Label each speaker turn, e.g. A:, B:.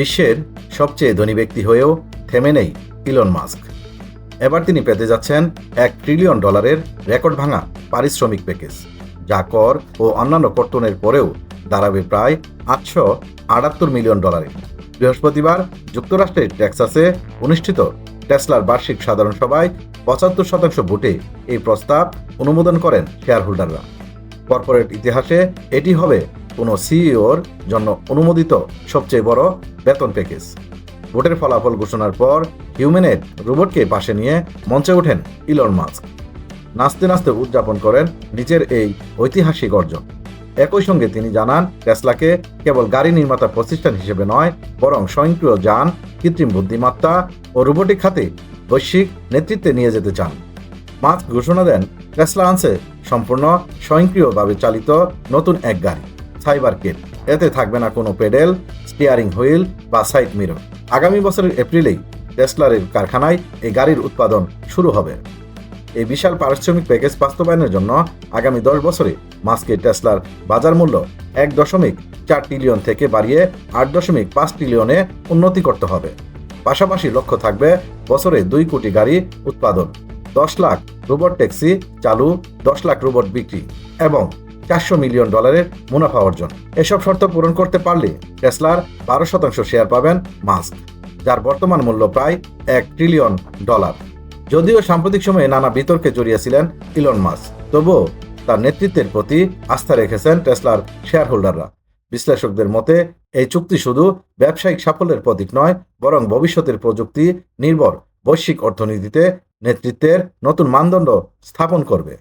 A: বিশ্বের সবচেয়ে ধনী ব্যক্তি হয়েও থেমে নেই ইলন মাস্ক। এবার তিনি পেতে যাচ্ছেন এক ট্রিলিয়ন ডলারের রেকর্ড ভাঙা পারিশ্রমিক প্যাকেজ, যা কর ও অন্যান্য কর্তনের পরেও দাঁড়াবে প্রায় আটশো আটাত্তর মিলিয়ন ডলারে। বৃহস্পতিবার যুক্তরাষ্ট্রের টেক্সাসে অনুষ্ঠিত টেসলার বার্ষিক সাধারণ সভায় পঁচাত্তর শতাংশ ভোটে এই প্রস্তাব অনুমোদন করেন শেয়ার হোল্ডাররা কর্পোরেট ইতিহাসে এটি হবে কোনো সিইওর জন্য অনুমোদিত সবচেয়ে বড় বেতন প্যাকেজ ভোটের ফলাফল ঘোষণার পর হিউম্যানেট রোবটকে পাশে নিয়ে মঞ্চে ওঠেন ইলন মাস্ক। নাচতে নাচতে উদযাপন করেন নিজের এই ঐতিহাসিক অর্জন। একই সঙ্গে তিনি জানান, টেসলাকে কেবল গাড়ি নির্মাতা প্রতিষ্ঠান হিসেবে নয়, বরং স্বয়ংক্রিয় যান, কৃত্রিম বুদ্ধিমত্তা ও রোবোটিক খাতে বৈশ্বিক নেতৃত্বে নিয়ে যেতে চান। মাস্ক ঘোষণা দেন, টেসলা আনছে সম্পূর্ণ স্বয়ংক্রিয়ভাবে চালিত নতুন এক গাড়ি। Cyber kit. এতে থাকবে না কোনো পেডেল, স্টিয়ারিং হুইল বা সাইড মিরর। আগামী বছরের এপ্রিলেই টেসলারের কারখানায় এই গাড়ির উৎপাদন শুরু হবে। এই বিশাল পারিশ্রমিক প্যাকেজ বাস্তবায়নের জন্য আগামী দশ বছরে মাস্কের টেসলার বাজার মূল্য এক দশমিক চার ট্রিলিয়ন থেকে বাড়িয়ে আট দশমিক পাঁচ ট্রিলিয়নে উন্নতি করতে হবে। পাশাপাশি লক্ষ্য থাকবে বছরে দুই কোটি গাড়ি উৎপাদন, দশ লাখ রোবট ট্যাক্সি চালু, দশ লাখ রোবট বিক্রি এবং চারশো মিলিয়ন ডলারের মুনাফা অর্জন। এসব শর্ত পূরণ করতে পারলে টেসলার বারো শতাংশ শেয়ার পাবেন মাস্ক, যার বর্তমান মূল্য প্রায় এক ট্রিলিয়ন ডলার। যদিও সাম্প্রতিক সময়ে নানা বিতর্কে জড়িয়েছিলেন ইলন মাস্ক, তবুও তার নেতৃত্বের প্রতি আস্থা রেখেছেন টেসলার শেয়ার হোল্ডাররা বিশ্লেষকদের মতে, এই চুক্তি শুধু ব্যবসায়িক সাফল্যের প্রতীক নয়, বরং ভবিষ্যতের প্রযুক্তি নির্ভর বৈশ্বিক অর্থনীতিতে নেতৃত্বের নতুন মানদণ্ড স্থাপন করবে।